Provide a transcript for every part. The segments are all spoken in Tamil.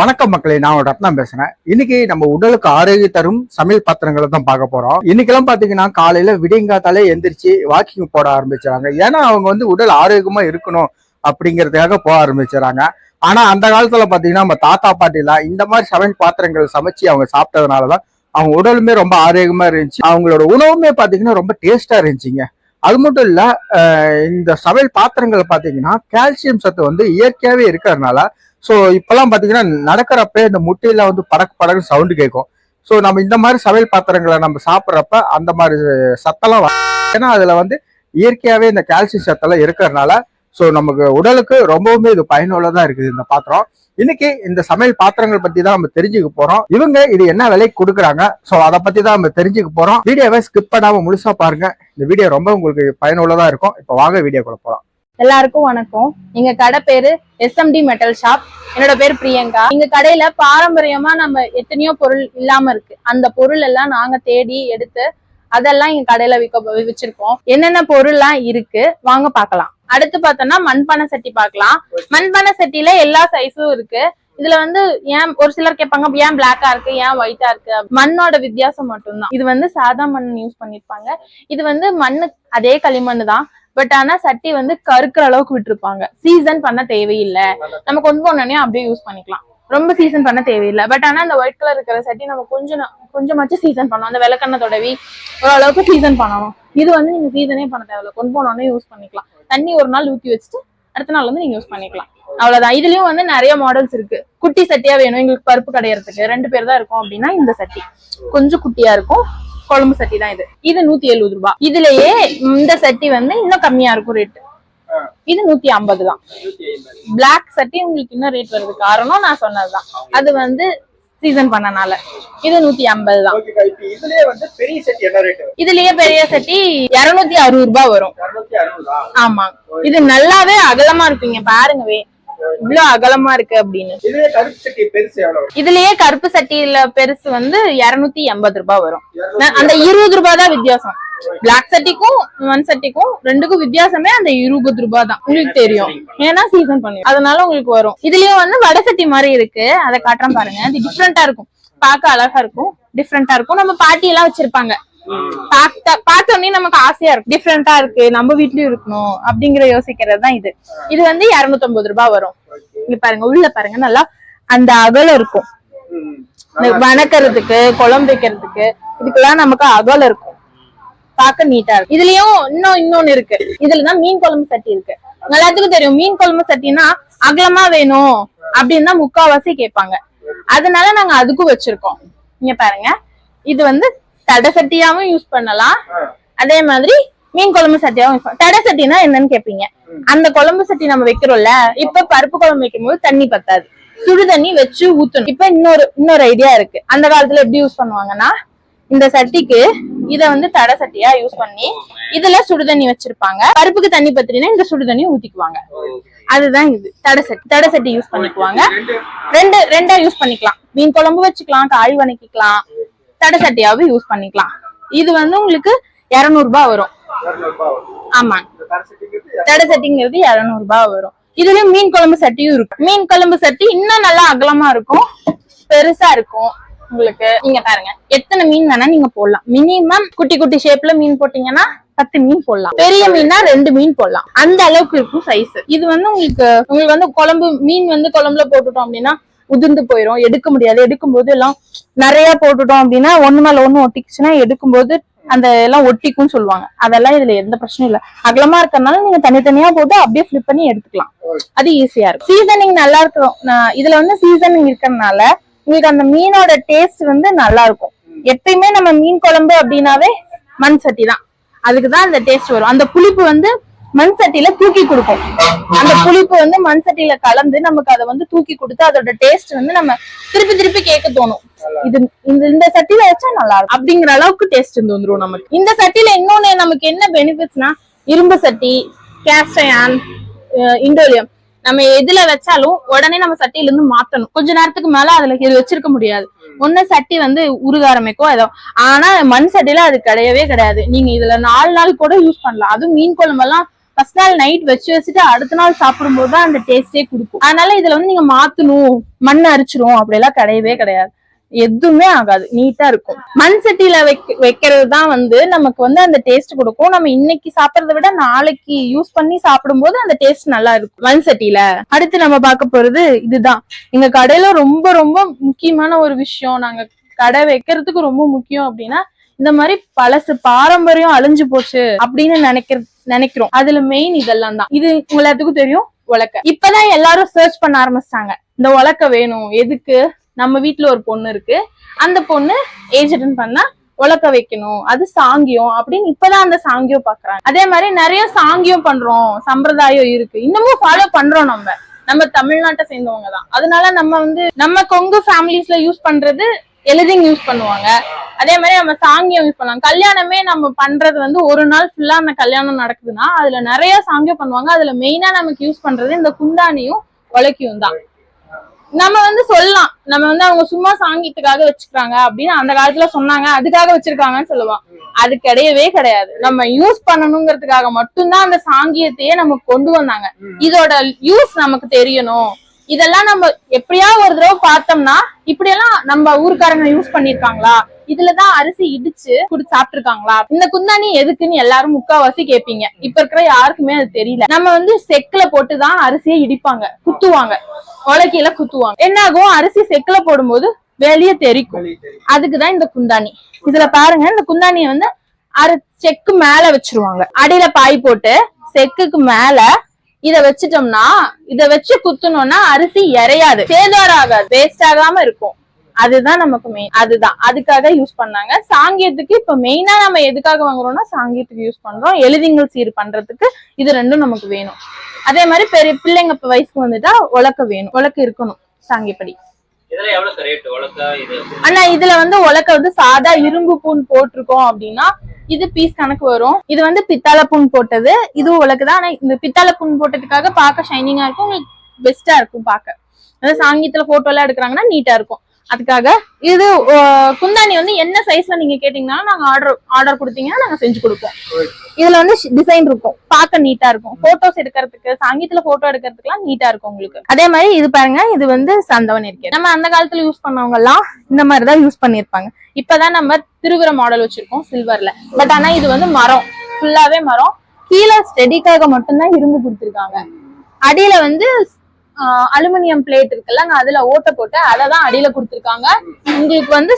வணக்கம் மக்களே நான் ஒரு பேசுறேன். இன்னைக்கு நம்ம உடலுக்கு ஆரோக்கியம் தரும் சமையல் பாத்திரங்களை தான் பார்க்க போறோம். இன்னைக்கெல்லாம் பாத்தீங்கன்னா காலையில விடியங்காத்தாலே எந்திரிச்சு வாக்கிங் போட ஆரம்பிச்சாங்க ஏன்னா அவங்க வந்து உடல் ஆரோக்கியமா இருக்கணும் அப்படிங்கிறதுக்காக போக ஆரம்பிச்சாங்க ஆனா அந்த காலத்துல பாத்தீங்கன்னா நம்ம தாத்தா பாட்டிலாம் இந்த மாதிரி சமையல் பாத்திரங்கள் சமைச்சு அவங்க சாப்பிட்டதுனாலதான் அவங்க உடலுமே ரொம்ப ஆரோக்கியமா இருந்துச்சு. அவங்களோட உணவுமே பாத்தீங்கன்னா ரொம்ப டேஸ்டா இருந்துச்சுங்க. அது மட்டும் இல்ல இந்த சமையல் பாத்திரங்கள் பாத்தீங்கன்னா கால்சியம் சத்து வந்து இயற்கையாவே இருக்கிறதுனால ஸோ இப்பெல்லாம் பார்த்தீங்கன்னா நடக்கிறப்ப இந்த முட்டையில வந்து படக்கு படகு சவுண்டு கேட்கும் ஸோ நம்ம இந்த மாதிரி சமையல் பாத்திரங்களை நம்ம சாப்பிட்றப்ப அந்த மாதிரி சத்தெல்லாம் ஏன்னா அதில் வந்து இயற்கையாகவே இந்த கால்சியம் சத்தெல்லாம் இருக்கிறதுனால ஸோ நமக்கு உடலுக்கு ரொம்பவுமே இது பயனுள்ளதாக இருக்குது இந்த பாத்திரம். இன்னைக்கு இந்த சமையல் பாத்திரங்கள் பத்தி தான் நம்ம தெரிஞ்சுக்க போறோம். இவங்க இது என்ன விலைக்கு கொடுக்குறாங்க? ஸோ அதை பத்தி தான் நம்ம தெரிஞ்சுக்க போறோம். வீடியோவை ஸ்கிப் பண்ணாம முழுசா பாருங்க. இந்த வீடியோ ரொம்ப உங்களுக்கு பயனுள்ளதா இருக்கும். இப்போ வாங்க வீடியோக்குள்ள போகலாம் எல்லாருக்கும் வணக்கம். எங்க கடை பேரு எஸ்எம்டி மெட்டல் ஷாப் என்னோட பேர் பிரியங்கா. எங்க கடையில பாரம்பரியமா நம்ம எத்தனையோ பொருள் இல்லாம இருக்கு. அந்த பொருள் எல்லாம் நாங்க தேடி எடுத்து அதெல்லாம் எங்க கடையில விற்க வச்சிருக்கோம் என்னென்ன பொருள்லாம் இருக்கு? வாங்க பாக்கலாம் அடுத்து பார்த்தோம்னா மண்பானை சட்டி பார்க்கலாம். மண்பானை சட்டியில எல்லா சைஸும் இருக்கு. இதுல வந்து ஏன் ஒரு சிலர் கேட்பாங்க ஏன் பிளாக்கா இருக்கு ஏன் ஒயிட்டா இருக்கு? மண்ணோட வித்தியாசம் மட்டும்தான். இது வந்து சாதா மண் யூஸ் பண்ணிருப்பாங்க. இது வந்து மண்ணு அதே களிமண் தான். பட் ஆனா சட்டி வந்து கருக்குற அளவுக்கு விட்டுருப்பாங்க. சீசன் பண்ண தேவையில்லை. நம்ம கொண்டு போனோடனே அப்படியே யூஸ் பண்ணிக்கலாம். ரொம்ப சீசன் பண்ண தேவையில்லை. பட் ஆனா அந்த ஒயிட் கலர் இருக்கிற சட்டி நம்ம கொஞ்சம் கொஞ்சமாச்சும் சீசன் பண்ணணும். அந்த விளக்கண்ணை தொடவி ஓரளவுக்கு சீசன் பண்ணணும். இது வந்து நீங்க சீசனே பண்ண தேவையில்ல. கொண்டு போனோடனே யூஸ் பண்ணிக்கலாம். தண்ணி ஒரு நாள் ஊத்தி வச்சுட்டு அடுத்த நாள் வந்து நீங்க யூஸ் பண்ணிக்கலாம். அவ்வளவுதான். இதுலயும் வந்து நிறைய மாடல்ஸ் இருக்கு. குட்டி சட்டியா வேணும். எங்களுக்கு பருப்பு கடையறதுக்கு. ரெண்டு பேர் தான் இருக்கும் அப்படின்னா இந்த சட்டி. கொஞ்சம் குட்டியா இருக்கும். குழம்பு சட்டி தான் இது. இது நூத்தி எழுபது ரூபாய் இதுலயே இந்த சட்டி வந்து இன்னும் கம்மியா இருக்கும் ரேட் இது நூத்தி ஐம்பது தான். பிளாக் சட்டி உங்களுக்கு இன்னும் ரேட் வருது. காரணம் நான் சொன்னதுதான் அது வந்து சீசன் பண்ணனால. இது நூத்தி ஐம்பது தான். இதுலயே பெரிய சட்டி இருநூத்தி அறுபது ரூபாய் வரும். ஆமா. இது நல்லாவே அகலமா இருக்குங்க. பாருங்கவே இவ்வளவு அகலமா இருக்கு அப்படின்னு. இதுலயே கருப்பு சட்டி பெருசு எவ்வளவு? இதுலயே கருப்பு சட்டியில பெருசு வந்து இருநூத்தி எண்பது ரூபாய் வரும். அந்த இருபது ரூபாய் தான் வித்தியாசம். பிளாக் சட்டிக்கும் மண் சட்டிக்கும் ரெண்டுக்கும் வித்தியாசமே அந்த இருபது ரூபாய் தான். உங்களுக்கு தெரியும். ஏன்னா சீசன் பண்ணி அதனால உங்களுக்கு வரும். இதுலயும் வந்து வடை சட்டி மாதிரி இருக்கு. அதை காட்டுறேன் பாருங்க. இது டிஃப்ரெண்டா இருக்கும். பார்க்க அழகா இருக்கும். டிஃப்ரெண்டா இருக்கும். நம்ம பாட்டி எல்லாம் வச்சிருப்பாங்க. பார்த்த உடனே நமக்கு ஆசையா இருக்கு. டிஃப்ரெண்டா இருக்கு. நம்ம வீட்லயும் இருக்கணும் அப்படிங்கிற யோசிக்கிறது தான் இது. இது வந்து 250 ரூபாய் வரும். இங்க பாருங்க உள்ள பாருங்க. நல்லா அந்த அகலம் இருக்கும். இந்த வணக்கறதுக்கு குழம்பு வைக்கிறதுக்கு இதுக்கெல்லாம் நமக்கு அகலம் இருக்கும். பார்க்க நீட்டா இருக்கும் இதுலயும் இன்னும் இன்னொன்னு இருக்கு. இதுலதான் மீன் குழம்பு சட்டி இருக்கு. எல்லாத்துக்கும் தெரியும் மீன் குழம்பு சட்டினா அகலமா வேணும் அப்படின்னு தான் முக்காவாசி கேட்பாங்க. அதனால நாங்க அதுக்கும் வச்சிருக்கோம். இங்க பாருங்க. இது வந்து தடை சட்டியாவும் யூஸ் பண்ணலாம். அதே மாதிரி மீன் குழம்பு சட்டியாவும் பண்ணலாம். தடை சட்டினா என்னன்னு கேட்பீங்க அந்த குழம்பு சட்டி நம்ம வைக்கிறோம்ல இப்ப பருப்பு குழம்பு வைக்கும்போது தண்ணி பத்தாது. சுடு தண்ணி வச்சு ஊத்தணும். இப்ப இன்னொரு இன்னொரு ஐடியா இருக்கு. அந்த காலத்துல எப்படி யூஸ் பண்ணுவாங்கன்னா இந்த சட்டிக்கு இத வந்து தடை சட்டியா யூஸ் பண்ணி இதுல சுடு தண்ணி வச்சிருப்பாங்க. பருப்புக்கு தண்ணி பத்திரினா இந்த சுடு தண்ணி ஊத்திக்குவாங்க. அதுதான் இது. தடை சட்டி தடை சட்டி யூஸ் பண்ணிக்குவாங்க. ரெண்டு ரெண்டா யூஸ் பண்ணிக்கலாம். மீன் குழம்பு வச்சுக்கலாம் காய் வணக்கிக்கலாம். தடை சட்டியாவும் யூஸ் பண்ணிக்கலாம். இது வந்து உங்களுக்கு 200 ரூபாய் வரும். ஆமா. தடை சட்டிங்கிறது 200 ரூபாய் வரும். இதுல மீன் குழம்பு சட்டியும் இருக்கும் மீன் குழம்பு சட்டி இன்னும் நல்லா அகலமா இருக்கும். பெருசா இருக்கும் உங்களுக்கு. நீங்க பாருங்க. எத்தனை மீன் வேணா நீங்க போடலாம். மினிமம் குட்டி குட்டி ஷேப்ல மீன் போட்டீங்கன்னா பத்து மீன் போடலாம். பெரிய மீன்னா ரெண்டு மீன் போடலாம். அந்த அளவுக்கு இருக்கும் சைஸ் இது வந்து உங்களுக்கு உங்களுக்கு வந்து குழம்பு மீன் வந்து குழம்புல போட்டுட்டோம் அப்படின்னா உதிர்ந்து போயிடும் எடுக்க முடியாது. எடுக்கும்போது எல்லாம் நிறைய போட்டுட்டோம் அப்படின்னா ஒண்ணு மேல ஒண்ணு ஒட்டிக்குச்சுன்னா எடுக்கும்போது அந்த எல்லாம் ஒட்டிக்கும்னு சொல்லுவாங்க. அதெல்லாம் இதுல எந்த பிரச்சனையும் இல்ல. அகலமா இருக்கறனால நீங்க தனித்தனியா போட்டு அப்படியே ஃபிளிப் பண்ணி எடுத்துக்கலாம். அது ஈஸியா இருக்கும். சீசனிங் நல்லா இருக்கும். இதுல வந்து சீசனிங் இருக்கிறதுனால உங்களுக்கு அந்த மீனோட டேஸ்ட் வந்து நல்லா இருக்கும். எப்பயுமே நம்ம மீன் குழம்பு அப்படின்னாவே மண் சட்டி தான் அதுக்குதான் அந்த டேஸ்ட் வரும். அந்த புளிப்பு வந்து மண் சட்டியில தூக்கி கொடுப்போம் அந்த புளிப்பு வந்து மண் சட்டியில கலந்து நமக்கு அதை வந்து தூக்கி கொடுத்து அதோட டேஸ்ட் வந்து நம்ம திருப்பி திருப்பி கேட்க தோணும். இது இந்த இந்த சட்டியில வச்சா நல்லா இருக்கும். அப்படிங்கிற அளவுக்கு டேஸ்ட் இருந்து வந்துரும் நமக்கு. இந்த சட்டியில இன்னொன்னு நமக்கு என்ன பெனிஃபிட்ஸ்னா இரும்பு சட்டி கேஸ்டயான் இண்டோலியம் நம்ம எதுல வச்சாலும் உடனே நம்ம சட்டியில இருந்து மாத்தணும். கொஞ்ச நேரத்துக்கு மேல அதுல இது வச்சிருக்க முடியாது. ஒண்ணு சட்டி வந்து உருக ஆரம்பிக்கும் ஏதோ. ஆனா மண் சட்டியில அது கிடையவே கிடையாது. நீங்க இதுல நாலு நாள் கூட யூஸ் பண்ணலாம். அதுவும் மீன் குழம்பெல்லாம் ஃபர்ஸ்ட் நாள் நைட் வச்சு வச்சுட்டு அடுத்த நாள் சாப்பிடும்போது தான் அந்த டேஸ்டே கொடுக்கும். அதனால இதுல வந்து நீங்க மாத்தணும் மண் அரிச்சிரும் அப்படியெல்லாம் கிடையவே கிடையாது. எதுவுமே ஆகாது நீட்டா இருக்கும். மண் சட்டியில வைக்க வைக்கிறது தான் வந்து நமக்கு வந்து அந்த டேஸ்ட் கொடுக்கும். நம்ம இன்னைக்கு சாப்பிடறத விட நாளைக்கு யூஸ் பண்ணி சாப்பிடும்போது அந்த டேஸ்ட் நல்லா இருக்கும். மண் சட்டியில. அடுத்து நம்ம பார்க்க போறது இதுதான். எங்க கடையில ரொம்ப ரொம்ப முக்கியமான ஒரு விஷயம். நாங்க கடை வைக்கிறதுக்கு ரொம்ப முக்கியம் அப்படின்னா இந்த மாதிரி பழசு பாரம்பரியம் அழிஞ்சு போச்சு அப்படின்னு நினைக்கிற நினைக்கிறோம். அதுல மெயின் இதெல்லாம் தான். இது உங்க எல்லாத்துக்கும் தெரியும் உலக்க. இப்பதான் எல்லாரும் சர்ச் பண்ண ஆரம்பிச்சிட்டாங்க. இந்த உலக்க வேணும் எதுக்கு? நம்ம வீட்டுல ஒரு பொண்ணு இருக்கு. அந்த பொண்ணு ஏஜ் அட்டன் பண்ணா உலக்க வைக்கணும் அது சாங்கியம் அப்படின்னு இப்பதான் அந்த சாங்கியம் பாக்குறாங்க. அதே மாதிரி நிறைய சாங்கியம் பண்றோம் சம்பிரதாயம் இருக்கு. இன்னமும் ஃபாலோ பண்றோம் நம்ம. நம்ம தமிழ்நாட்டை சேர்ந்தவங்க தான். அதனால நம்ம வந்து நம்ம கொங்கு ஃபேமிலிஸ்ல யூஸ் பண்றது எளிதிங் யூஸ் பண்ணுவாங்க. அதே மாதிரி நம்ம சாங்கியம் யூஸ் பண்ணலாம். கல்யாணமே நம்ம பண்றது வந்து ஒரு நாள் ஃபுல்லா அந்த கல்யாணம் நடக்குதுன்னா அதுல நிறைய சாங்கியம் பண்ணுவாங்க. அதுல மெயினா நமக்கு யூஸ் பண்றது இந்த குந்தானியும் உலக்கியும் தான். நம்ம வந்து சொல்லலாம். நம்ம வந்து அவங்க சும்மா சாங்கியத்துக்காக வச்சுக்கிறாங்க அப்படின்னு அந்த காலத்துல சொன்னாங்க. அதுக்காக வச்சிருக்காங்கன்னு சொல்லுவான். அது கிடையவே கிடையாது. நம்ம யூஸ் பண்ணணுங்கிறதுக்காக மட்டும்தான் அந்த சாங்கியத்தையே நமக்கு கொண்டு வந்தாங்க. இதோட யூஸ் நமக்கு தெரியணும். இதெல்லாம் நம்ம எப்படியாவது ஒரு தடவை பார்த்தோம்னா இப்படியெல்லாம் நம்ம ஊருக்காரங்க யூஸ் பண்ணிருக்காங்களா? இதுலதான் அரிசி இடிச்சு குடிச்சு சாப்பிட்டுருக்காங்களா? இந்த குந்தாணி எதுக்குன்னு எல்லாரும் முக்காவாசி கேட்பீங்க இப்ப இருக்கிற யாருக்குமே அது தெரியல. நம்ம வந்து செக்குல போட்டுதான் அரிசியை இடிப்பாங்க. குத்துவாங்க. உலக்கையில குத்துவாங்க. என்னாகும்? அரிசி செக்குல போடும்போது வெளியே தெரிக்கும். அதுக்குதான் இந்த குந்தாணி. இதுல பாருங்க இந்த குந்தாணிய வந்து அரை செக்கு மேல வச்சிருவாங்க. அடியில பாய் போட்டு செக்குக்கு மேல இத வச்சிட்டோம்னா இத வச்சு குத்துனோம்னா அரிசி இறையாது. சேதாரம் வேஸ்ட் ஆகாம இருக்கும். அதுதான் நமக்கு மெயின் அதுதான். அதுக்காக யூஸ் பண்ணாங்க. சாங்கியத்துக்கு இப்ப மெயினா நம்ம எதுக்காக வாங்குறோம்னா சாங்கியத்துக்கு யூஸ் பண்றோம். எழுதிங்கள் சீர் பண்றதுக்கு இது ரெண்டும் நமக்கு வேணும். அதே மாதிரி பெரிய பிள்ளைங்க இப்ப வயசுக்கு வந்துட்டா உலக்க வேணும். உலக்க இருக்கணும் சாங்கியப்படி. அண்ணா இதுல வந்து உலக்க வந்து சாதா இரும்பு பூன் போட்டிருக்கோம் அப்படின்னா இது பீஸ் கணக்கு வரும். இது வந்து பித்தளை புண் போட்டது. இதுவும் உலக்குதான் ஆனா இந்த பித்தளை புண் போட்டதுக்காக பார்க்க ஷைனிங்கா இருக்கும். உங்களுக்கு பெஸ்டா இருக்கும் பார்க்க. அதாவது சாங்கியத்துல போட்டோ எல்லாம் எடுக்கிறாங்கன்னா நீட்டா இருக்கும். அதுக்காக இது குந்தாணி வந்து என்ன சைஸ்ல நீங்க கேட்டீங்கன்னா நாங்க ஆர்டர் ஆர்டர் கொடுத்தீங்கன்னா நாங்க செஞ்சு கொடுப்போம். இதுல வந்து டிசைன் இருக்கும். பார்க்க நீட்டா இருக்கும். போட்டோஸ் எடுக்கிறதுக்கு சாங்கியத்துல போட்டோ எடுக்கிறதுக்குலாம் நீட்டா இருக்கும் உங்களுக்கு. அதே மாதிரி இது பாருங்க இது வந்து சந்தவன் இருக்கு நம்ம அந்த காலத்துல யூஸ் பண்ணவங்க எல்லாம் இந்த மாதிரி தான் யூஸ் பண்ணிருப்பாங்க இப்பதான் நம்ம திருவிர மாடல் வச்சிருக்கோம் சில்வர்ல பட் ஆனா இது வந்து மரம். ஃபுல்லாவே மரம். கீழே ஸ்டெடிக்காக மட்டும்தான் இரும்பு கொடுத்துருக்காங்க. அடியில வந்து அலுமினியம் பிளேட் இருக்குல்ல நான் அதுல ஓட்டை போட்டு அதை தான் அடியில கொடுத்துருக்காங்க. உங்களுக்கு வந்து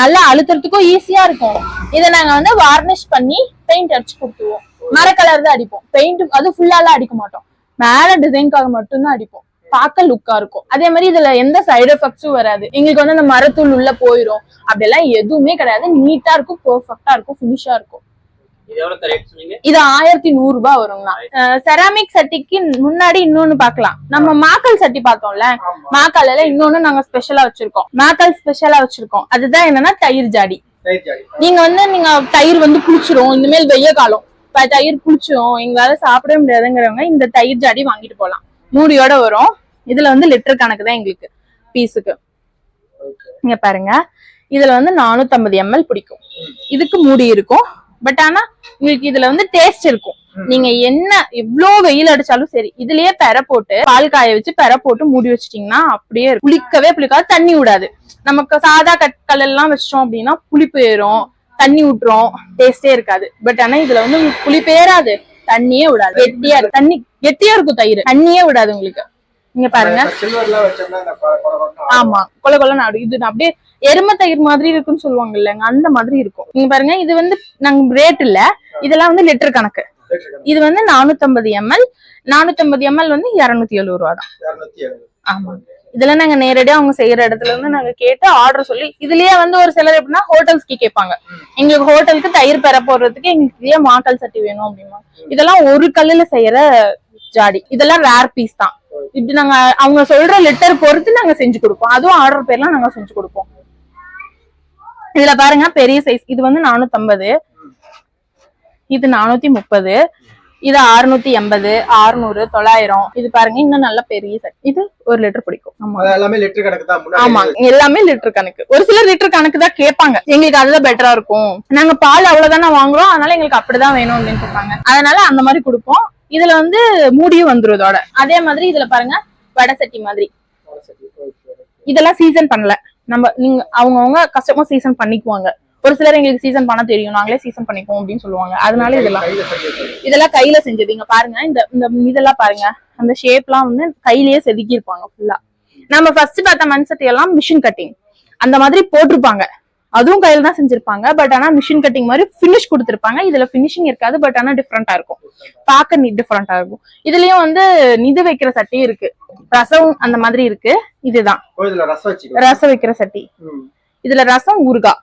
நல்லா அழுத்துறதுக்கும் ஈஸியா இருக்கும். இதை நாங்க வந்து வார்னிஷ் பண்ணி பெயிண்ட் அடிச்சு கொடுத்துருவோம். மர கலர் தான் அடிப்போம். பெயிண்ட் அது ஃபுல்லாலாம் அடிக்க மாட்டோம். மேல டிசைன்காக மட்டும்தான் அடிப்போம். பார்க்க லுக்கா இருக்கும். அதே மாதிரி இதுல எந்த சைடு எஃபெக்ட்ஸும் வராது. எங்களுக்கு வந்து அந்த மரத்தூள் உள்ள போயிடும் அப்படியெல்லாம் எதுவுமே கிடையாது. நீட்டா இருக்கும் பெர்ஃபெக்டா இருக்கும் ஃபினிஷா இருக்கும். இது ஆயிரத்தி நூறு ரூபாய் வருங்கண்ணா செராமிக் சட்டிக்கு முன்னாடி இன்னொன்னு பார்க்கலாம். நம்ம மாக்கல் சட்டி பார்த்தோம்ல மாக்கால இன்னொன்னு நாங்க ஸ்பெஷலா வச்சிருக்கோம். மாக்கல் ஸ்பெஷலா வச்சிருக்கோம். அதுதான் என்னன்னா தயிர் ஜாடி. நீங்க வந்து நீங்க தயிர் வந்து புளிச்சிரும். இனிமேல் வெய்ய காலம். தயிர் புளிச்சிரும். எங்களால சாப்பிடவே முடியாதுங்கிறவங்க இந்த தயிர் ஜாடி வாங்கிட்டு போலாம். மூடியோட வரும். இதுல வந்து லிட்டர் கணக்கு தான் எங்களுக்கு பீஸுக்கு இங்க பாருங்க. இதுல வந்து 450 எம்எல் பிடிக்கும். இதுக்கு மூடி இருக்கும். பட் ஆனா உங்களுக்கு இதுல வந்து டேஸ்ட் இருக்கும். நீங்க என்ன எவ்வளோ வெயில் அடிச்சாலும் சரி இதுலயே பெற போட்டு பால் காய வச்சு பெற போட்டு மூடி வச்சிட்டீங்கன்னா அப்படியே. புளிக்கவே புளிக்காது தண்ணி விடாது. நமக்கு சாதா கற்கள் எல்லாம் வச்சிட்டோம் அப்படின்னா புளிப்பு ஏறும் தண்ணி விட்டுரும் டேஸ்டே இருக்காது. பட் ஆனா இதுல வந்து உங்களுக்கு புளிப்பு ஏறாது தண்ணியே விடாது. கெட்டியா தண்ணி கெட்டியா இருக்கும் தயிர். தண்ணியே விடாது உங்களுக்கு. இங்க பாருங்க. ஆமா கொல கொல நாடு இது அப்படியே எருமை தயிர் மாதிரி இருக்குன்னு சொல்லுவாங்க இல்லைங்க அந்த மாதிரி இருக்கும். நீங்க பாருங்க இது வந்து நாங்க ரேட் இல்ல. இதெல்லாம் வந்து லிட்டர் கணக்கு. இது வந்து 450 எம்எல் 450 எம்எல் வந்து இருநூத்தி எழுபது ரூபா தான். ஆமா. இதெல்லாம் நாங்க நேரடியா அவங்க செய்யற இடத்துல இருந்து நாங்க கேட்டு ஆர்டர் சொல்லி இதுலயே வந்து ஒரு சிலர் எப்படின்னா ஹோட்டல்ஸ்க்கு கேட்பாங்க. எங்களுக்கு ஹோட்டலுக்கு தயிர் பெற போடுறதுக்கு எங்களுக்கு இதுலயே மாக்கல் சட்டி வேணும் அப்படிமா. இதெல்லாம் ஒரு கல்லுல செய்யற ஜாடி. இதெல்லாம் ரேர் பீஸ் தான். இப்படி நாங்க அவங்க சொல்ற லெட்டர் பொறுத்து நாங்க செஞ்சு கொடுப்போம். அதுவும் ஆர்டர் பேர்லாம் நாங்க செஞ்சு கொடுப்போம். இதுல பாருங்க பெரிய சைஸ் இது வந்து 450 இது நானூத்தி முப்பது இது அறுநூத்தி எண்பது அறுநூறு தொள்ளாயிரம். இது பாருங்க இன்னும் நல்ல பெரிய செட் இது ஒரு லிட்டர் பிடிக்கும். ஆமா. லிட்டர் கணக்கு எல்லாமே லிட்டர் கணக்கு. ஒரு சிலர் லிட்டர் கணக்கு தான் கேட்பாங்க. எங்களுக்கு அதுதான் பெட்டரா இருக்கும். நாங்க பால் அவ்வளவுதானே வாங்குறோம் அதனால எங்களுக்கு அப்படிதான் வேணும் அப்படின்னு சொல்றாங்க அதனால அந்த மாதிரி கொடுப்போம். இதுல வந்து மூடியும் வந்துரும் இதோட. அதே மாதிரி இதுல பாருங்க வடை சட்டி மாதிரி. இதெல்லாம் சீசன் பண்ணல. நம்ம நீங்க அவங்கவங்க கஸ்டமர் சீசன் பண்ணிக்குவாங்க. ஒரு சிலர் எங்களுக்கு சீசன் பண்ண தெரியும். நாங்களே சீசன் பண்ணிக்குவோம் அப்படின்னு சொல்லுவாங்க. அதனால இதெல்லாம். இதெல்லாம் கையில செஞ்சது. இங்க பாருங்க. இந்த இந்த இதெல்லாம் பாருங்க. அந்த ஷேப்லாம் வந்து கையிலேயே செதுக்கி இருப்பாங்க ஃபுல்லா நம்ம ஃபர்ஸ்ட் பார்த்த மண் சட்டி எல்லாம் மிஷின் கட்டிங் அந்த மாதிரி போட்டிருப்பாங்க. அதுவும் கையில தான் செஞ்சிருப்பாங்க. பட் ஆனா மிஷின் கட்டிங் மாதிரி ஃபினிஷ் கொடுத்திருப்பாங்க. இதுல ஃபினிஷிங் இருக்காது பட் ஆனா டிஃப்ரெண்டா இருக்கும். பார்க்க நீ டிஃப்ரெண்டா இருக்கும். இதுலயும் வந்து நிது வைக்கிற சட்டியும் இருக்கு. ரசம் அந்த மாதிரி இருக்கு. இதுதான். ரசம் வைக்கிற சட்டி. இதுல ரசம் ஊறுகாய்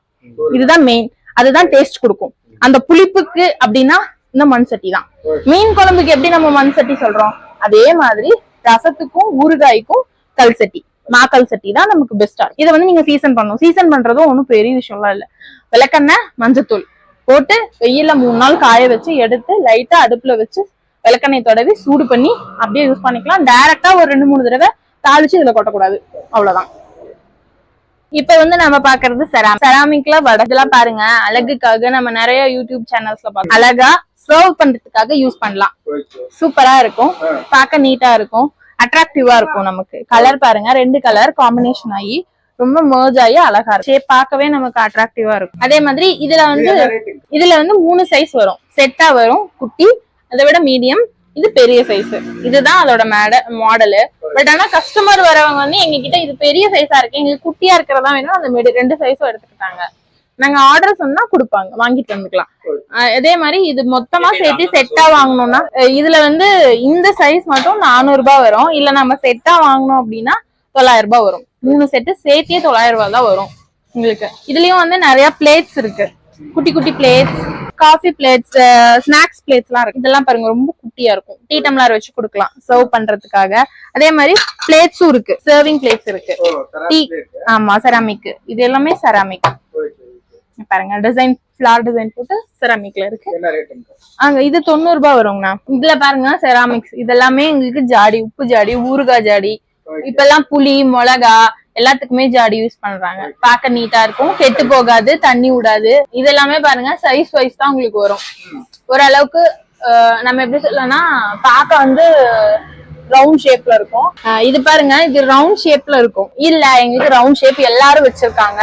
இதுதான் மெயின் அதுதான் டேஸ்ட் கொடுக்கும். அந்த புளிப்புக்கு அப்படின்னா இந்த மண் சட்டி தான். மீன் குழம்புக்கு எப்படி நம்ம மண் சட்டி சொல்றோம்? அதே மாதிரி ரசத்துக்கும் ஊறுகாய்க்கும் கல் சட்டி. மாக்கல் சட்டி தான் நமக்கு பெஸ்டா இதை வந்து நீங்க சீசன் பண்ணணும். சீசன் பண்றதும் ஒன்றும் பெரிய விஷயம்லாம் இல்ல. விளக்கெண்ணெய் மஞ்சத்தூள் போட்டு வெயில்ல மூணு நாள் காய வச்சு எடுத்து லைட்டா அடுப்புல வச்சு விளக்கெண்ணெய் தடவி சூடு பண்ணி அப்படியே யூஸ் பண்ணிக்கலாம். டைரக்டா ஒரு ரெண்டு மூணு தடவை தாளிச்சு இதுல கொட்டக்கூடாது. அவ்வளவுதான். இப்ப வந்து நம்ம பாக்குறது செராமிக் செராமிக்ல வடகெல்லாம் பாருங்க. அழகுக்காக நம்ம நிறைய யூடியூப் சேனல்ஸ்ல பார்த்தோம் அழகா சர்வ் பண்றதுக்காக யூஸ் பண்ணலாம். சூப்பரா இருக்கும். பார்க்க நீட்டா இருக்கும். அட்ராக்டிவா இருக்கும் நமக்கு. கலர் பாருங்க ரெண்டு கலர் காம்பினேஷன் ஆகி ரொம்ப merge ஆகி அழகா இருக்கும். ஷேப் பார்க்கவே நமக்கு அட்ராக்டிவா இருக்கும். அதே மாதிரி இதுல இது வந்து? இதுல வந்து மூணு சைஸ் வரும். செட்டா வரும் குட்டி அதை விட மீடியம் இது பெரிய சைஸ் இதுதான் அதோட மேட மாடலு பட் ஆனா கஸ்டமர் வரவங்க வந்து எங்க கிட்ட இது பெரிய சைஸா இருக்கு. எங்களுக்கு குட்டியா இருக்கிறதா வேணும் அந்த ரெண்டு சைஸும் எடுத்துக்கிட்டாங்க. நாங்க ஆர்டர் சொன்னா கொடுப்பாங்க. வாங்கிட்டு வந்துக்கலாம். அதே மாதிரி இது மொத்தமா சேர்த்து செட்டா வாங்கணும்னா இதுல வந்து இந்த சைஸ் மட்டும் 400 ரூபாய் வரும். இல்ல நம்ம செட்டா வாங்கணும் அப்படின்னா தொள்ளாயிரம் ரூபாய் வரும். மூணு செட்டு சேர்த்தே தொள்ளாயிரம் ரூபாய் தான் வரும் உங்களுக்கு. இதுலயும் வந்து நிறைய பிளேட்ஸ் இருக்கு. குட்டி குட்டி பிளேட்ஸ் காஃபி பிளேட்ஸ் ஸ்நாக்ஸ் பிளேட்ஸ்லாம் இருக்கு. இதெல்லாம் பாருங்க ரொம்ப குட்டியா இருக்கும். டீ டம்ளர் வச்சு கொடுக்கலாம் சர்வ் பண்றதுக்காக. அதே மாதிரி பிளேட்ஸும் இருக்கு. சர்விங் பிளேட்ஸ் இருக்கு. டீ. ஆமா செராமிக் இது எல்லாமே செராமிக். பாருங்க. டிசைன் ஃபிளார் டிசைன் போட்டு செராமிக்ல இருக்கு. அங்க இது தொண்ணூறு ரூபாய் வருங்கண்ணா இதுல பாருங்க செராமிக்ஸ் இதெல்லாமே எங்களுக்கு ஜாடி உப்பு ஜாடி ஊறுகாய் ஜாடி. இப்பெல்லாம் புளி மிளகா எல்லாத்துக்குமே ஜாடி யூஸ் பண்றாங்க. பார்க்க நீட்டா இருக்கும். கெட்டு போகாது தண்ணி விடாது. இது எல்லாமே பாருங்க சைஸ் வைஸ் தான் உங்களுக்கு வரும். ஓரளவுக்கு நம்ம எப்படி சொல்லலாம்னா பார்க்க வந்து ரவுண்ட் ஷேப்ல இருக்கும். இது பாருங்க இது ரவுண்ட் ஷேப்ல இருக்கும். இல்ல எங்களுக்கு ரவுண்ட் ஷேப் எல்லாரும் வச்சிருக்காங்க.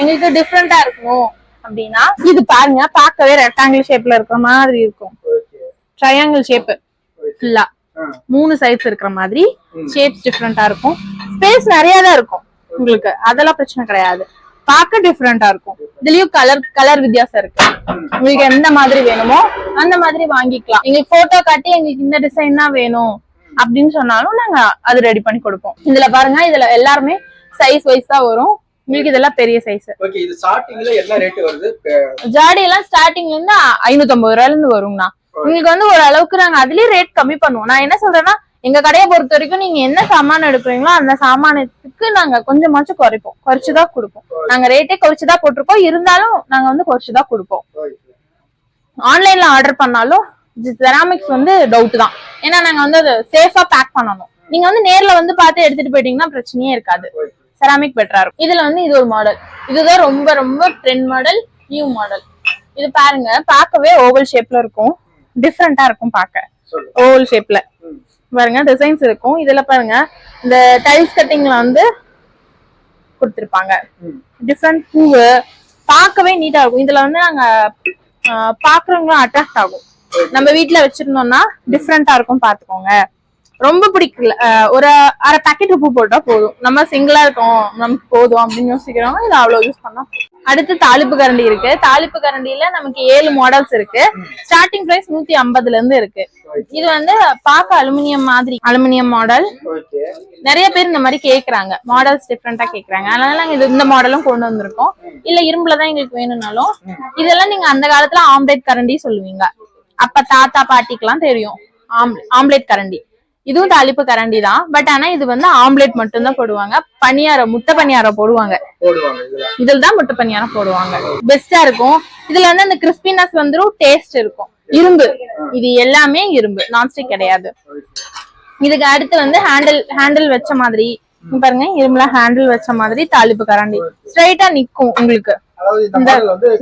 எங்களுக்கு டிஃப்ரெண்டா இருக்கணும். அப்படின்னா இது பாருங்க பார்க்கவே ரெக்டாங்கிள் ஷேப்ல இருக்கிற மாதிரி இருக்கும். ட்ரையாங்கிள் ஷேப் ஃபுல்லா. மூணு சைஸ் இருக்கிற மாதிரி. ஷேப்ஸ் டிஃப்ரெண்டா இருக்கும். ஸ்பேஸ் நிறைய தான் இருக்கும் உங்களுக்கு. அதெல்லாம் பிரச்சனை கிடையாது. பார்க்க டிஃப்ரெண்டா இருக்கும். இதுலயும் கலர் கலர் வித்தியாசம் இருக்கு. உங்களுக்கு எந்த மாதிரி வேணுமோ அந்த மாதிரி வாங்கிக்கலாம். எங்களுக்கு போட்டோ காட்டி எங்களுக்கு இந்த டிசைன் தான் வேணும் அப்படின்னு சொன்னாலும் நாங்க அது ரெடி பண்ணி கொடுப்போம். இதுல பாருங்க இதுல எல்லாருமே சைஸ் வைஸ் தான் வரும். உங்களுக்கு இதெல்லாம் பெரிய சைஸ் ஓகே இது ஸ்டார்டிங்ல என்ன ரேட் வருது? ஜாடி எல்லாம் ஸ்டார்டிங்ல இருந்து ஐநூத்தி ஐம்பது ரூபாயில இருந்து வருங்கண்ணா. உங்களுக்கு வந்து ஒரு அளவுக்கு நாங்க அதுலயே ரேட் கம்மி பண்ணுவோம். நான் என்ன சொல்றேன்னா எங்க கடையை பொறுத்த வரைக்கும் நீங்க என்ன சாமான் எடுக்கிறீங்களோ அந்த சாமானத்துக்கு நாங்க கொஞ்சமாச்சும் குறைப்போம். குறைச்சுதான் கொடுப்போம். நாங்க ரேட்டே குறைச்சுதான் போட்டிருக்கோம். இருந்தாலும் நாங்க வந்து குறைச்சுதான் கொடுப்போம். ஆன்லைன்ல ஆர்டர் பண்ணாலும் செராமிக்ஸ் வந்து டவுட் தான். ஏன்னா நாங்க வந்து அதை சேஃபா பேக் பண்ணணும். நீங்க வந்து நேர்ல வந்து பார்த்து எடுத்துட்டு போயிட்டீங்கன்னா பிரச்சனையே இருக்காது. செராமிக் பெட்டரா இருக்கும் இதுல வந்து இது ஒரு மாடல் இதுதான் ரொம்ப ரொம்ப ட்ரெண்ட் மாடல் நியூ மாடல் இது பாருங்க பார்க்கவே ஓவல் ஷேப்ல இருக்கும். டிஃப்ரெண்டா இருக்கும் பார்க்க. ஓவல் ஷேப்ல. பாருங்க டிசைன்ஸ் இருக்கும். இதுல பாருங்க இந்த டைல்ஸ் கட்டிங்ல வந்து கொடுத்திருப்பாங்க. டிஃப்ரெண்ட் பூவு. பார்க்கவே நீட்டா இருக்கும். இதுல வந்து நாங்க பாக்குறவங்களும் அட்ராக்ட் ஆகும். நம்ம வீட்ல வச்சிருந்தோம்னா டிஃப்ரெண்டா இருக்கும் பாத்துக்கோங்க ரொம்ப பிடிக்கல. ஒரு அரை பாக்கெட் உப்பு போட்டா போதும். நம்ம சிங்கிளா இருக்கோம். நமக்கு போதும் அப்படின்னு யோசிக்கிறவங்க இது அவ்வளவு யூஸ் பண்ணா அடுத்து தாளிப்பு கரண்டி இருக்கு. தாளிப்பு கரண்டியில நமக்கு ஏழு மாடல்ஸ் இருக்கு. ஸ்டார்டிங் பிரைஸ் நூத்தி ஐம்பதுல இருந்து இருக்கு. இது வந்து பார்க்க அலுமினியம் மாதிரி அலுமினியம் மாடல் நிறைய பேர் இந்த மாதிரி கேக்குறாங்க. மாடல்ஸ் டிஃப்ரெண்டா கேக்குறாங்க. அதனால நாங்க இது இந்த மாடலும் கொண்டு வந்திருக்கோம். இல்ல இரும்புல தான் எங்களுக்கு வேணும்னாலும். இதெல்லாம் நீங்க அந்த காலத்துல ஆம்லேட் கரண்டி சொல்லுவீங்க. அப்ப தாத்தா பாட்டிக்கெல்லாம் தெரியும். ஆம்- ஆம்லேட் கரண்டி. இதுவும் தாளிப்பு கரண்டி தான். பட் ஆனா இது வந்து ஆம்லெட் மட்டும் தான் போடுவாங்க. பணியாரம் முட்டை பணியாரம் போடுவாங்க. இதுல. தான் முட்டை பணியாரம் போடுவாங்க. பெஸ்டா இருக்கும். இதுல வந்து அந்த கிறிஸ்பினஸ் வந்துரும் டேஸ்ட் இருக்கும். இரும்பு. இது எல்லாமே இரும்பு. நான்ஸ்டிக் கிடையாது. இதுக்கு அடுத்து வந்து ஹேண்டில் ஹேண்டில் வச்ச மாதிரி. பாருங்க இரும்புல ஹேண்டில் வச்ச மாதிரி தாளிப்பு கரண்டி. ஸ்ட்ரைட்டா நிக்கும் உங்களுக்கு.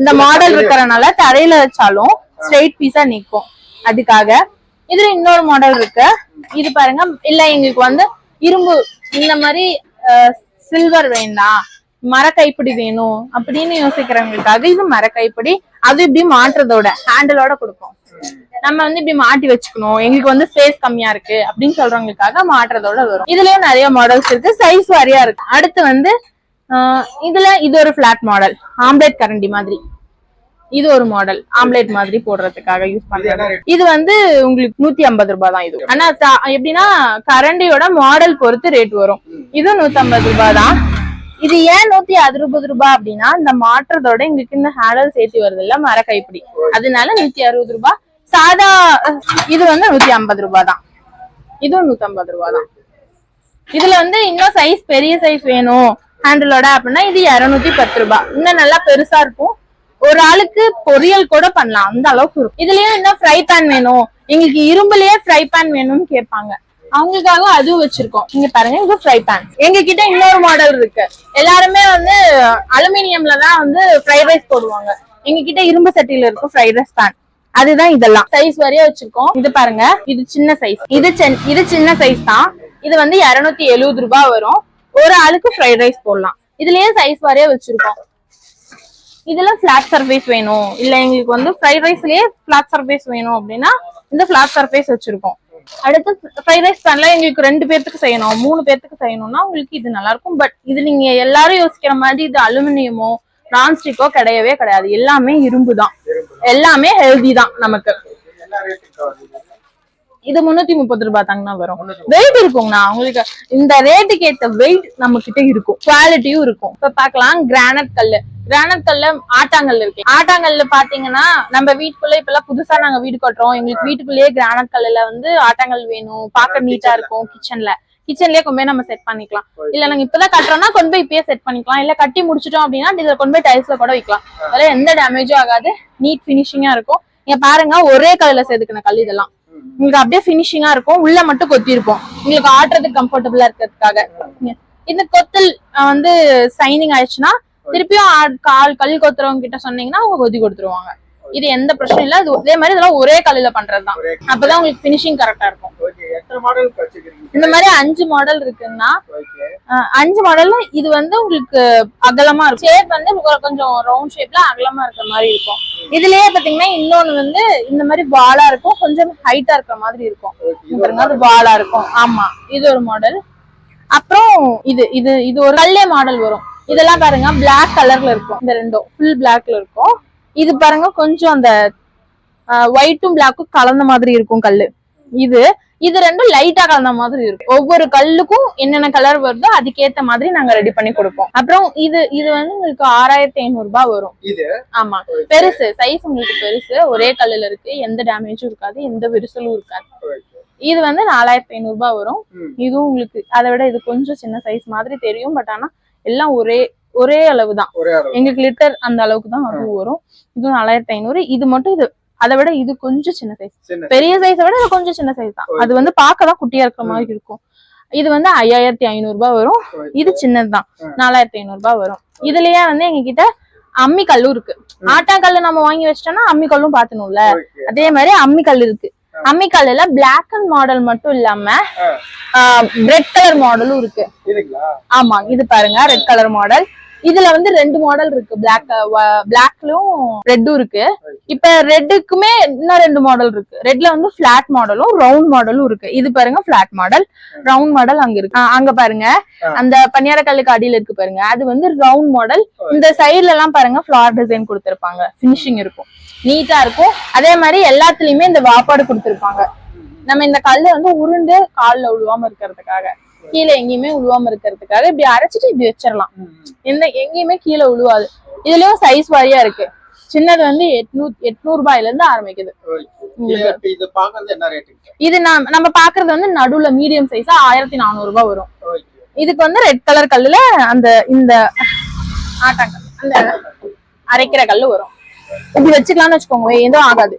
இந்த மாடல் இருக்கிறனால தரையில வச்சாலும் ஸ்ட்ரைட் பீஸா நிக்கும். அதுக்காக இதுல இன்னொரு மாடல் இருக்கு. இது பாருங்க. இல்ல எங்களுக்கு வந்து இரும்பு இந்த மாதிரி சில்வர் வேண்டாம் மர கைப்பிடி வேணும் அப்படின்னு யோசிக்கிறவங்களுக்காக இது மர கைப்பிடி அது இப்படி மாட்டுறதோட ஹேண்டிலோட கொடுப்போம். நம்ம வந்து இப்படி மாட்டி வச்சுக்கணும். எங்களுக்கு வந்து ஸ்பேஸ் கம்மியா இருக்கு அப்படின்னு சொல்றவங்களுக்காக மாட்டுறதோட வரும். இதுலயும் நிறைய மாடல்ஸ் இருக்கு. சைஸ் வாரியா இருக்கு. அடுத்து வந்து இதுல இது ஒரு பிளாட் மாடல் ஆம்லேட் கரண்டி மாதிரி. இது ஒரு மாடல் ஆம்லெட் மாதிரி போடுறதுக்காக யூஸ் பண்றது இது வந்து உங்களுக்கு நூத்தி ஐம்பது ரூபாய் தான் இது. ஆனா எப்படின்னா கரண்டியோட மாடல் பொறுத்து ரேட் வரும். இது நூத்தி ஐம்பது ரூபாய் தான். இது ஏன் நூத்தி அறுபது ரூபாய் அப்படின்னா இந்த மாற்றத்தோட எங்களுக்கு இந்த ஹேண்டல் சேர்த்து வருது இல்ல மர கைப்பிடி அதனால நூத்தி அறுபது ரூபாய். சாதா இது வந்து நூத்தி ஐம்பது ரூபாய் தான். இதுவும் நூத்தி ஐம்பது ரூபாய் தான். இதுல வந்து இன்னும் சைஸ் பெரிய சைஸ் வேணும். ஹேண்டிலோட அப்படின்னா இது இருநூத்தி பத்து ரூபாய். இன்னும் நல்லா பெருசா இருக்கும். ஒரு ஆளுக்கு பொரியல் கூட பண்ணலாம். அந்த அளவுக்கு இருக்கும். இதுலயும் என்ன ஃப்ரை பேன் வேணும்? எங்களுக்கு இரும்புலயே ஃப்ரை பேன் வேணும்னு கேட்பாங்க. அவங்களுக்காக அதுவும் வச்சிருக்கோம். இங்க பாருங்க இது ஃப்ரை பேன் எங்க கிட்ட இன்னொரு மாடல் இருக்கு. எல்லாருமே வந்து அலுமினியம்ல தான் வந்து ஃப்ரைட் ரைஸ் போடுவாங்க. எங்க கிட்ட இரும்பு சட்டியில இருக்கும் ஃப்ரைட் ரைஸ் பேன் அதுதான் இதெல்லாம். சைஸ் வரைய வச்சிருக்கோம். இது பாருங்க இது சின்ன சைஸ் இது இது சின்ன சைஸ் தான். இது வந்து 270 எழுபது ரூபாய் வரும். ஒரு ஆளுக்கு ஃப்ரைட் ரைஸ் போடலாம். இதுலயே சைஸ் வரைய வச்சிருக்கோம். இதுல பிளாட் சர்ஃபேஸ் வேணும். இல்ல எங்களுக்கு வந்து ஃப்ரைட் ரைஸ்லயே பிளாட் சர்ஃபேஸ் வேணும் அப்படின்னா இந்த பிளாட் சர்ஃபேஸ் வச்சிருக்கோம். அடுத்து ஃப்ரைட் ரைஸ் பேன்ல எங்களுக்கு ரெண்டு பேர்த்துக்கு செய்யணும். மூணு பேர்த்துக்கு செய்யணும்னா உங்களுக்கு இது நல்லா இருக்கும் பட் இது நீங்க எல்லாரும் யோசிக்கிற மாதிரி இது அலுமினியமோ நான்ஸ்டிக்கோ கிடையவே கிடையாது. எல்லாமே இரும்பு தான் எல்லாமே ஹெல்தி தான் நமக்கு. இது முன்னூத்தி முப்பது ரூபாய் தாங்கண்ணா வரும். வெயிட் இருக்குங்கண்ணா. உங்களுக்கு இந்த ரேட்டுக்கு ஏத்த வெயிட் நம்ம கிட்ட இருக்கும் குவாலிட்டியும் இருக்கும். இப்ப பாக்கலாம் கிரானைட் கல்லு. கிரானைட் கல்ல ஆட்டாங்கல் இருக்கு. ஆட்டாங்கல்ல பாத்தீங்கன்னா நம்ம வீட்டுக்குள்ள இப்ப எல்லாம் புதுசா நாங்க வீடு கட்டுறோம். எங்களுக்கு வீட்டுக்குள்ளேயே கிரானைட் கல்லுல வந்து ஆட்டாங்கல் வேணும். பார்க்க நீட்டா இருக்கும் கிச்சன்ல கிச்சன்லயே கொண்டு போய் நம்ம செட் பண்ணிக்கலாம். இல்ல நாங்க இப்பதான் கட்டுறோம்னா கொண்டு போய் இப்பயே செட் பண்ணிக்கலாம். இல்ல கட்டி முடிச்சிட்டோம் அப்படின்னா இதுல கொண்டு போய் டைல்ஸ்ல கூட வைக்கலாம். அதெல்லாம் எந்த டேமேஜும் ஆகாது. நீட் ஃபினிஷிங்கா இருக்கும். இங்க பாருங்க ஒரே கல்லுல செதுக்கின கல் இதெல்லாம். உங்களுக்கு அப்படியே ஃபினிஷிங்கா இருக்கும். உள்ள மட்டும் கொத்தி இருப்போம் உங்களுக்கு ஆட்டுறதுக்கு கம்ஃபர்டபுளா இருக்கிறதுக்காக. இந்த கொத்தல் வந்து சைனிங் ஆயிடுச்சுன்னா திருப்பியும் கால் கல் கொத்துறவங்க கிட்ட சொன்னீங்கன்னா அவங்க கொத்தி கொடுத்துருவாங்க. இது எந்த பிரச்சனையும் இல்ல. இது இதே மாதிரி இதெல்லாம் ஒரே கல்லுல பண்றதுதான். அப்பதான் உங்களுக்கு ஃபினிஷிங் கரெக்டா இருக்கும். இந்த மாதிரி அஞ்சு மாடல் இருக்குன்னா அஞ்சு மாடல்ல இது வந்து உங்களுக்கு அகலமா இருக்கும். ஷேப் வந்து கொஞ்சம் ரவுண்ட் ஷேப்ல அகலமா இருக்கிற மாதிரி இருக்கும். இதுலயே பாத்தீங்கன்னா இன்னொன்னு வந்து இந்த மாதிரி பாலா இருக்கும். கொஞ்சம் ஹைட்டா இருக்கிற மாதிரி இருக்கும். பாருங்க அது பாலா இருக்கும். ஆமா இது ஒரு மாடல் அப்புறம் இது இது இது ஒரு கல்லே மாடல் வரும். இதெல்லாம் பாருங்க Black கலர்ல இருக்கும். இந்த ரெண்டும் ஃபுல் பிளாக்ல இருக்கும். இது பாருங்க கொஞ்சம் அந்த ஒயிட்டும் பிளாக்கும் கலந்த மாதிரி இருக்கும் கல்லு. இது இது ரெண்டும் லைட்டா கலந்த மாதிரி இருக்கும் ஒவ்வொரு கல்லுக்கும் என்னென்ன கலர் வருதோ அதுக்கேத்த மாதிரி நாங்க ரெடி பண்ணி கொடுப்போம். அப்புறம் இது இது வந்து உங்களுக்கு ஆறாயிரத்தி ஐநூறு ரூபாய் வரும். ஆமா. பெருசு. சைஸ் உங்களுக்கு பெருசு. ஒரே கல்லுல இருக்கு. எந்த டேமேஜும் இருக்காது. எந்த விரிசலும் இருக்காது. இது வந்து நாலாயிரத்தி ஐநூறு ரூபாய் வரும். இதுவும் உங்களுக்கு அதை விட இது கொஞ்சம் சின்ன சைஸ் மாதிரி தெரியும். பட் ஆனா எல்லாம் ஒரே ஒரே அளவு. தான் எங்களுக்கு லிட்டர் அந்த அளவுக்கு தான் அது வரும். இது நாலாயிரத்தி ஐநூறு. இது மட்டும் இது அதை விட இது கொஞ்சம் சின்ன சைஸ் பெரிய சைஸை விட இது கொஞ்சம் சின்ன சைஸ் தான். அது வந்து பார்க்க தான் குட்டியா இருக்கிற மாதிரி இருக்கும். இது வந்து ஐயாயிரத்தி ஐநூறு ரூபாய் வரும். இது சின்னதுதான். நாலாயிரத்தி ஐநூறு ரூபாய் வரும். இதுலயே வந்து எங்க கிட்ட அம்மி கல்லும் இருக்கு. ஆட்டாங்கல்லு நம்ம வாங்கி வச்சிட்டோம்னா அம்மி கல்லும் பாத்தணும்ல அதே மாதிரி அம்மி கல் இருக்கு. அம்மி கல்லுல பிளாக் அண்ட் மாடல் மட்டும் இல்லாம ரெட் கலர் மாடலும் இருக்கு. ஆமா இது பாருங்க ரெட் கலர் மாடல் இதுல வந்து ரெண்டு மாடல் இருக்கு. பிளாக் பிளாக்லயும் ரெட்டும் இருக்கு. இப்ப ரெட்டுக்குமே இன்னும் ரெண்டு மாடல் இருக்கு. ரெட்ல வந்து பிளாட் மாடலும் ரவுண்ட் மாடலும் இருக்கு. இது பாருங்க பிளாட் மாடல் ரவுண்ட் மாடல் அங்க இருக்கு. அங்க பாருங்க. அந்த பனியார கல்லுக்கு அடியில இருக்கு பாருங்க. அது வந்து ரவுண்ட் மாடல் இந்த சைடுல எல்லாம் பாருங்க ஃபிளார் டிசைன் கொடுத்திருப்பாங்க. ஃபினிஷிங் இருக்கும். நீட்டா இருக்கும். அதே மாதிரி எல்லாத்துலயுமே இந்த வாப்பாடு கொடுத்திருப்பாங்க. நம்ம இந்த கல்லை வந்து உருண்டு கால்ல உழுவாம இருக்கிறதுக்காக. கீழே எங்கேயுமே உழுவாம இருக்கிறதுக்காக இப்படி அரைச்சிட்டு இப்படி வச்சிடலாம். எந்த எங்கேயுமே கீழே உழுவாது. இதுலயும் சைஸ் வாரியா இருக்கு. சின்னது வந்து எட்நூ எட்நூறு ரூபாயில இருந்து ஆரம்பிக்குது இது நம்ம பாக்குறது வந்து நடுவுல மீடியம் சைஸா ஆயிரத்தி நானூறு ரூபாய் வரும். இதுக்கு வந்து ரெட் கலர் கல்லுல அந்த இந்த ஆட்டாங்கல் அந்த அரைக்கிற கல்லு வரும். இப்படி வச்சுக்கலாம்னு வச்சுக்கோங்க. எதுவும் ஆகாது.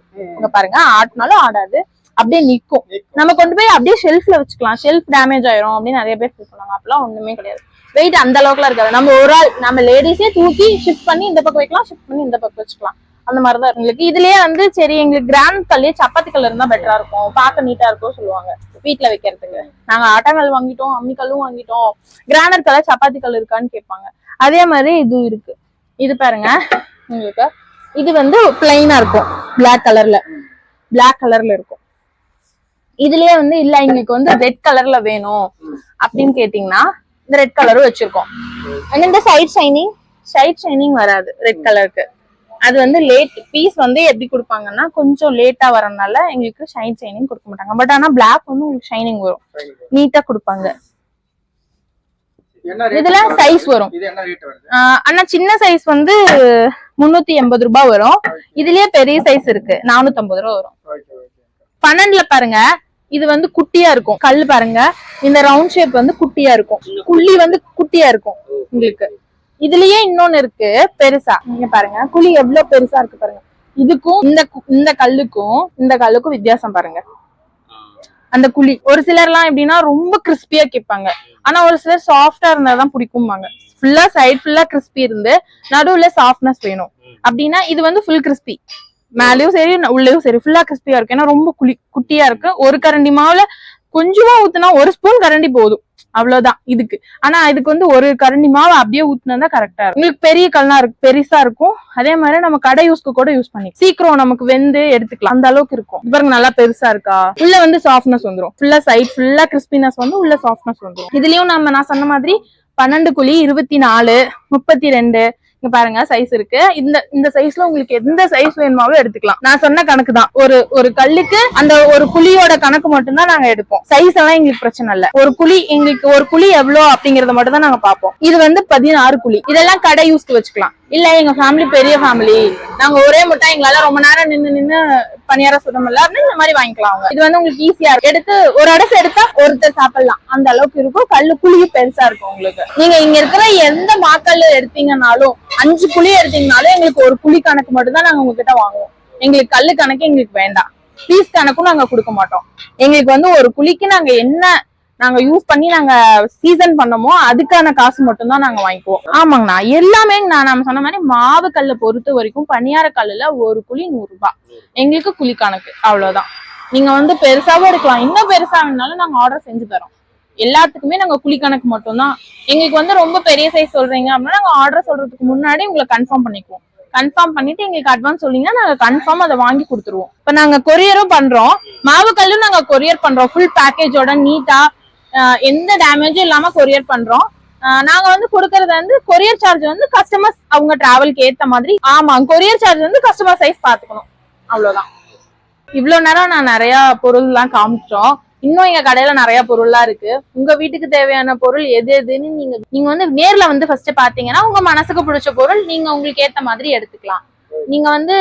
பாருங்க ஆட்டினாலும் ஆடாது. அப்படியே நிக்கும். நம்ம கொண்டு போய் அப்படியே ஷெல்ஃப்ல வச்சுக்கலாம். ஷெல்ஃப் டேமேஜ் ஆயிரும் அப்படின்னு நிறைய பேர் ஃபீல் பண்ணுவாங்க. அப்பெல்லாம் ஒண்ணுமே கிடையாது. வெயிட் அந்த அளவுக்குலாம் இருக்காது. நம்ம ஒரு ஆள் நம்ம லேடிஸே தூக்கி ஷிஃப்ட் பண்ணி இந்த பக்கம் வைக்கலாம் ஷிஃப்ட் பண்ணி இந்த பக்கம் வச்சுக்கலாம். அந்த மாதிரி தான் எங்களுக்கு. இதுலயே வந்து சரி எங்களுக்கு கிராண்ட் கல்லே சப்பாத்தி கல் இருந்தா பெட்டரா இருக்கும். பார்க்க நீட்டா இருக்கும் சொல்லுவாங்க. வீட்ல வைக்கிறதுக்கு. நாங்க ஆட்டாங்கல் வாங்கிட்டோம் அம்மி கல்லும் வாங்கிட்டோம். கிரானைட் கலர் சப்பாத்தி கல் இருக்கான்னு கேட்பாங்க. அதே மாதிரி இது இருக்கு. இது பாருங்க. உங்களுக்கு. இது வந்து பிளைனா இருக்கும். Black கலர்ல Black கலர்ல இருக்கும். இதுலயே வந்து இல்ல எங்களுக்கு வந்து ரெட் கலர்ல வேணும். அப்படின்னு கேட்டீங்கன்னா இந்த ரெட் கலரும் வச்சிருக்கோம். இந்த சைட் ஷைனிங் சைட் ஷைனிங் வராது ரெட் கலருக்கு அது வந்து லேட் பீஸ் வந்து எப்படி கொடுப்பாங்கன்னா கொஞ்சம் லேட்டா வரனால எங்களுக்கு ஷைன் ஷைனிங் கொடுக்க மாட்டாங்க. பட் ஆனா Black வந்து உங்களுக்கு ஷைனிங் வரும். நீட்டா கொடுப்பாங்க. இதுல size வரும். ஆனா சின்ன சைஸ் வந்து முன்னூத்தி எண்பது ரூபாய் வரும். இதுலயே பெரிய சைஸ் இருக்கு. நானூத்தி ஐம்பது ரூபா வரும். பன்னெண்டுல பாருங்க. இது வந்து குட்டியா இருக்கும். கல் பாருங்க. இந்த ரவுண்ட் ஷேப் வந்து குட்டியா இருக்கும். குழி வந்து குட்டியா இருக்கும் உங்களுக்கு. இதுலயே இன்னொன்னு இருக்கு. பெருசா. நீங்க பாருங்க. குழி எவ்வளவு பெருசா இருக்கு பாருங்க. இதுக்கும் இந்த இந்த கல்லுக்கும் இந்த கல்லுக்கும் வித்தியாசம் பாருங்க. அந்த குழி. ஒரு சிலர்லாம் எப்படின்னா ரொம்ப கிறிஸ்பியா கேட்பாங்க. ஆனா ஒரு சிலர் சாஃப்டா இருந்தாதான் பிடிக்கும்பாங்க. ஃபுல்லா சைடு ஃபுல்லா கிறிஸ்பி இருந்து நடுவுல சாஃப்ட்னஸ் வேணும். அப்படின்னா இது வந்து ஃபுல் கிறிஸ்பி மேலயும் சரி உள்ளேயும் சரி ஃபுல்லா கிறிஸ்பியா இருக்கு. ஏன்னா ரொம்ப குளி குட்டியா இருக்கு. ஒரு கரண்டி மாவுல கொஞ்சமா ஊத்துனா ஒரு ஸ்பூன் கரண்டி போதும். அவ்வளவுதான் இதுக்கு. ஆனா இதுக்கு வந்து ஒரு கரண்டி மாவு அப்படியே ஊத்துனா கரெக்டா இருக்கும். உங்களுக்கு பெரிய கல்னா இருக்கு பெருசா இருக்கும். அதே மாதிரி நம்ம கடை யூஸ்க்கு கூட யூஸ் பண்ணி சீக்கிரம் நமக்கு வெந்து எடுத்துக்கலாம். அந்த அளவுக்கு இருக்கும். பாருங்க நல்லா பெருசா இருக்கா? உள்ள வந்து சாஃப்ட்னஸ் வந்துடும் ஃபுல்லா சைட் ஃபுல்லா கிறிஸ்பினஸ் வந்து உள்ள சாஃப்ட்னஸ் வந்துடும் இதுலயும் நம்ம நான் சொன்ன மாதிரி பன்னெண்டு குழி இருபத்தி நாலு முப்பத்தி ரெண்டு இங்க பாருங்க சைஸ் இருக்கு. இந்த இந்த சைஸ்ல உங்களுக்கு எந்த சைஸ் வேணுமாவோ எடுத்துக்கலாம். நான் சொன்ன கணக்கு தான். ஒரு ஒரு கல்லுக்கு அந்த ஒரு குழியோட கணக்கு மட்டும்தான் நாங்க எடுப்போம். சைஸ் எல்லாம் எங்களுக்கு பிரச்சனை இல்ல. ஒரு குழி எங்களுக்கு ஒரு குழி எவ்வளவு அப்படிங்கறத மட்டும் தான் நாங்க பார்ப்போம். இது வந்து பதினாறு குழி இதெல்லாம் கடை யூஸ்க்கு வச்சுக்கலாம். இல்ல எங்க ஃபேமிலி பெரிய ஃபேமிலி நாங்க ஒரே முட்டை எங்களால ரொம்ப நேரம் நின்னு நின்னு பணியார சுட முடியல. அப்படின்னு இந்த மாதிரி வாங்கிக்கலாம் அவங்க. இது வந்து உங்களுக்கு ஈஸியா இருக்கும். எடுத்து ஒரு அடசு எடுத்தா ஒருத்தர் சாப்பிடலாம். அந்த அளவுக்கு இருக்கும். கல்லு குழியும் பெருசா இருக்கும் உங்களுக்கு. நீங்க இங்க இருக்கிற எந்த மாக்கல் எடுத்தீங்கன்னாலும் அஞ்சு குழி எடுத்தீங்கனாலும் எங்களுக்கு ஒரு குழி கணக்கு மட்டும் தான் நாங்க உங்ககிட்ட வாங்குவோம். எங்களுக்கு கல்லு கணக்கு எங்களுக்கு வேண்டாம். பீஸ் கணக்கும் நாங்க கொடுக்க மாட்டோம். எங்களுக்கு வந்து ஒரு குழிக்கு நாங்க என்ன நாங்க யூஸ் பண்ணி நாங்க சீசன் பண்ணமோ அதுக்கான காசு மட்டும் தான் நாங்க வாங்கிக்குவோம். ஆமாங்கண்ணா. எல்லாமே நான் நம்ம சொன்ன மாதிரி மாவு கல்லை பொறுத்த வரைக்கும் பணியார கல்லுல ஒரு குழி நூறு ரூபாய். எங்களுக்கு குழி கணக்கு. அவ்வளவுதான். நீங்க வந்து பெருசாவும் இருக்கலாம் இன்னும் பெருசா வேணாலும் நாங்க ஆர்டர் செஞ்சு தரோம். எல்லாத்துக்குமே நாங்க குழி கணக்கு மட்டும்தான். எங்களுக்கு வந்து ரொம்ப பெரிய சைஸ் சொல்றீங்க அப்படின்னா நாங்க ஆர்டர் சொல்றதுக்கு முன்னாடி உங்களை கன்ஃபார்ம் பண்ணிக்குவோம். கன்ஃபார்ம் பண்ணிட்டு எங்களுக்கு அட்வான்ஸ் சொல்லிங்கன்னா நாங்க கன்ஃபார்ம் அதை வாங்கி கொடுத்துருவோம். இப்ப நாங்க கொரியரும் பண்றோம். மாவு கல்லும் நாங்க கொரியர் பண்றோம். ஃபுல் பேக்கேஜோட நீட்டா எந்த டேமேஜும் இல்லாம கொரியர் பண்றோம். ஆஹ் நாங்க வந்து கொடுக்கறது வந்து கொரியர் சார்ஜ் வந்து கஸ்டமர்ஸ் அவங்க டிராவல்க்கு ஏத்த மாதிரி. ஆமா கொரியர் சார்ஜ் வந்து கஸ்டமர் சைஸ் பாத்துக்கணும். அவ்வளவுதான். இவ்வளவு நேரம் நான் நிறைய பொருள்லாம் காமிச்சோம். இன்னும் எங்க கடையில நிறைய பொருள்லாம் இருக்கு. உங்க வீட்டுக்கு தேவையான பொருள் எது எதுன்னு நீங்க நீங்க வந்து நேர்ல வந்து ஃபர்ஸ்ட் பாத்தீங்கன்னா உங்க மனசுக்கு பிடிச்ச பொருள் நீங்க உங்களுக்கு ஏத்த மாதிரி எடுத்துக்கலாம். நீங்க வந்து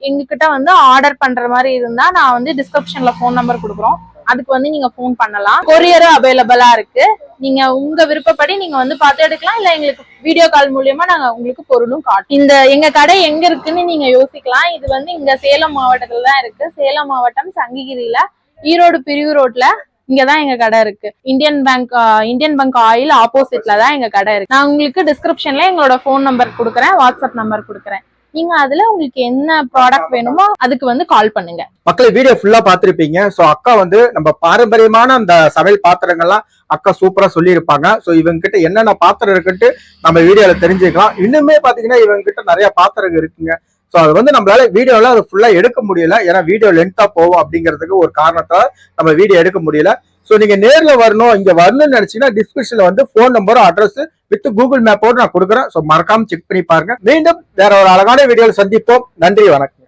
எங்ககிட்ட வந்து ஆர்டர் பண்ற மாதிரி இருந்தா நான் வந்து டிஸ்கிரிப்ஷன்ல ஃபோன் நம்பர் கொடுக்குறோம். அதுக்கு வந்து நீங்க ஃபோன் பண்ணலாம். கொரியரும் அவைலபிளா இருக்கு. நீங்க உங்க விருப்பப்படி நீங்க வந்து பார்த்து எடுக்கலாம். இல்ல எங்களுக்கு வீடியோ கால் மூலியமா நாங்க உங்களுக்கு பொருளும் காட்டும் இந்த எங்க கடை எங்க இருக்குன்னு நீங்க யோசிக்கலாம். இது வந்து இங்க சேலம் மாவட்டத்துல தான் இருக்கு. சேலம் மாவட்டம் சங்ககிரியில ஈரோடு பிரிவு ரோட்ல இங்கதான் எங்க கடை இருக்கு. Indian bank Indian bank oil ஆப்போசிட்ல தான் எங்க கடை இருக்கு. நான் உங்களுக்கு டிஸ்கிரிப்ஷன்ல எங்களோட ஃபோன் நம்பர் கொடுக்குறேன். வாட்ஸ்அப் நம்பர் கொடுக்குறேன். நீங்க அதுல உங்களுக்கு என்ன ப்ராடக்ட் வேணுமோ அதுக்கு வந்து கால் பண்ணுங்க. மக்களை வீடியோ ஃபுல்லா பாத்திருப்பீங்க சோ அக்கா வந்து நம்ம பாரம்பரியமான அந்த சமையல் பாத்திரங்கள்லாம் அக்கா சூப்பரா சொல்லியிருப்பாங்க. சோ இவங்க கிட்ட என்னென்ன பாத்திரம் இருக்குன்ட்டு நம்ம வீடியோல தெரிஞ்சுக்கலாம். இன்னுமே பாத்தீங்கன்னா இவங்க கிட்ட நிறைய பாத்திரம் இருக்குங்க. சோ அது வந்து நம்மளால வீடியோல அது ஃபுல்லா எடுக்க முடியல. ஏன்னா வீடியோ லென்த்தா போகும் அப்படிங்கிறதுக்கு ஒரு காரணத்தால நம்ம வீடியோ எடுக்க முடியல. ஸோ நீங்க நேர்ல வரணும் இங்க வரணும்னு நினைச்சீங்கன்னா டிஸ்கிரிப்ஷன்ல வந்து ஃபோன் நம்பரும் அட்ரஸ் வித் கூகுள் மேப்போடு நான் கொடுக்குறேன். ஸோ மறக்காம செக் பண்ணி பாருங்க. மீண்டும் வேற ஒரு அழகான வீடியோவில் சந்திப்போம். நன்றி வணக்கம்.